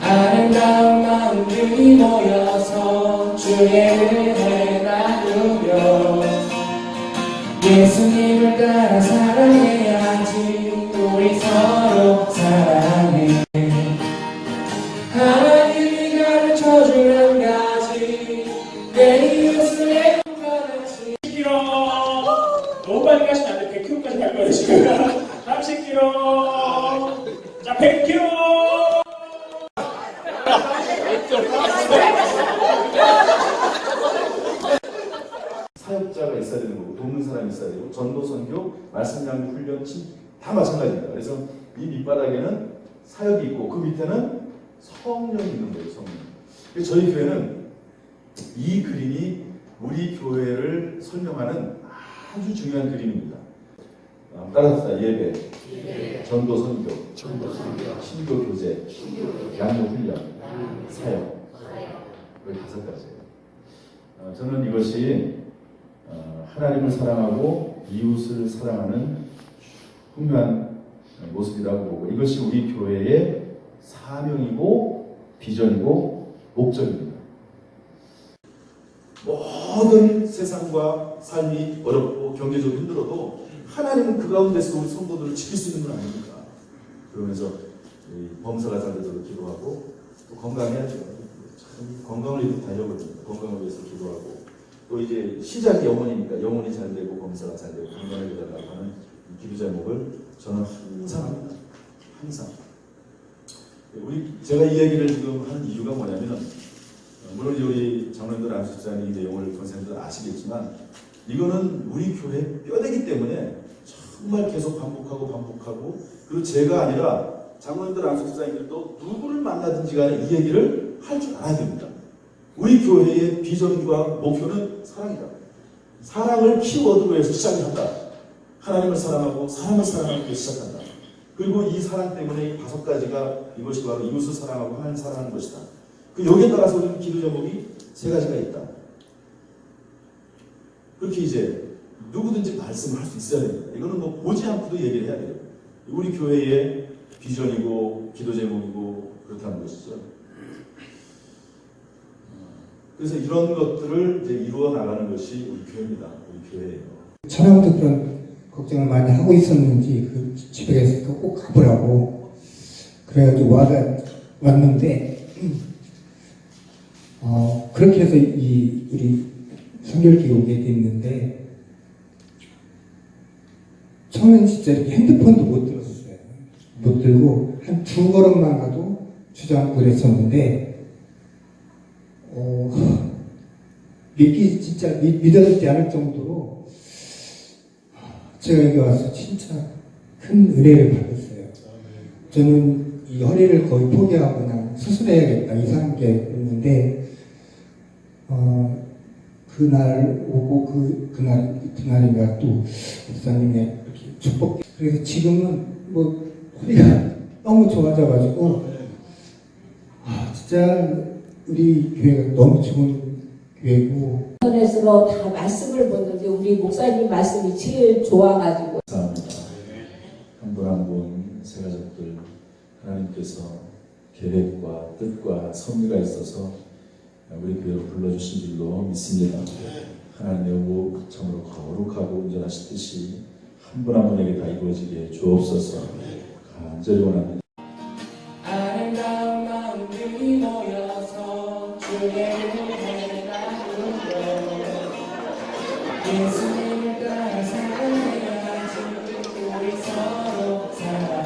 아름다운 마음들이 모여서 주의 은혜 나누며 예수님을 따라 사랑해야지 우리 서로 사랑해. 하나님이 가르쳐준 한 가지. 내 이웃을 행복하지. 10km 너무 빨리 가시면 안 돼. 100km까지 갈 거예요 지금. 30km 자 100km 사역자가 있어야 되는 거고 돕는 사람이 있어야 되고 전도 선교 말씀 양육 훈련 치- 다 마찬가지입니다. 그래서 이 밑바닥에는 사역이 있고 그 밑에는 성령이 있는 거예요. 성령. 그래서 저희 교회는 이 그림이 우리 교회를 설명하는 아주 중요한 그림입니다. 어, 따라합시다. 예배, 전도 선교, 신교 교제, 양육 훈련, 사역. 여기 다섯 가지예요. 어, 저는 이것이 어, 하나님을 사랑하고 이웃을 사랑하는 훌륭한 모습이라고 보고 이것이 우리 교회의 사명이고 비전이고 목적입니다. 모든 세상과 삶이 어렵고 경제적으로 힘들어도 하나님은 그 가운데서 우리 성도들을 지킬 수 있는 분 아닙니까? 그러면서 이 범사가 잘 되도록 기도하고 또 건강해야죠. 참 건강을 위해서 달려거든요. 건강을 위해서 기도하고 또 이제 시작이 영혼이니까 영혼이 잘 되고 범사가 잘 되고 건강을 위해달라고 하는 이 기도 제목을 저는 항상 합니다. 항상. 우리 제가 이 얘기를 지금 하는 이유가 뭐냐면 어, 물론 우리 장로님들 안수사님 내용을 권사님들 아시겠지만 이거는 우리 교회 뼈대기 때문에 정말 계속 반복하고 반복하고 그리고 제가 아니라 장로님들 안수사님들도 누구를 만나든지 간에 이 얘기를 할 줄 알아야 됩니다. 우리 교회의 비전과 목표는 사랑이다. 사랑을 키워드로 해서 시작을 한다. 하나님을 사랑하고 사람을 사랑하기 시작한다. 그리고 이 사랑 때문에 이 다섯 가지가 이것이 바로 이웃을 사랑하고 하나님 사랑하는 것이다. 그 여기에 따라서 우리는 기도 제목이 세 가지가 있다. 그렇게 이제 누구든지 말씀을 할 수 있어야 됩니다. 이거는 뭐 보지 않고도 얘기를 해야 돼요. 우리 교회의 비전이고 기도 제목이고 그렇다는 것이죠. 그래서 이런 것들을 이제 이루어 나가는 것이 우리 교회입니다. 우리 교회예요. 처음부터 그런 걱정을 많이 하고 있었는지 그 집에 꼭 가보라고 그래가지고 와가 왔는데 어 그렇게 해서 이 우리 성결기에 오게 됐는데 처음엔 진짜 핸드폰도 못 들었어요. 못 들고 한 두 걸음만 가도 주저앉고 그랬었는데 어 믿기 진짜 믿, 믿어지지 않을 정도로 제가 여기 와서 진짜 큰 은혜를 받았어요. 저는 이 허리를 거의 포기하고 그냥 수술해야겠다 이상한 게 있는데 어, 그날 오고 그 그날 그날인가 또 목사님의 축복 그래서 지금은 뭐 허리가 너무 좋아져가지고 아 진짜 우리 교회가 너무 좋은 교회고 인터넷으로 다 말씀을 보는데 우리 목사님 말씀이 제일 좋아가지고 감사합니다. 한분 한 분 세가족들 하나님께서 계획과 뜻과 섭리가 있어서 우리 교회로 불러주신 줄로 믿습니다. 하나님의 오참으로 거룩하고 온전하신 뜻이 한 분 한 분에게 다 이루어지게 주옵소서 간절히 원합니다. 아름다운 마음들이 모여서 주의 은혜 예수님을 따라 살아야지 우리 서로 사랑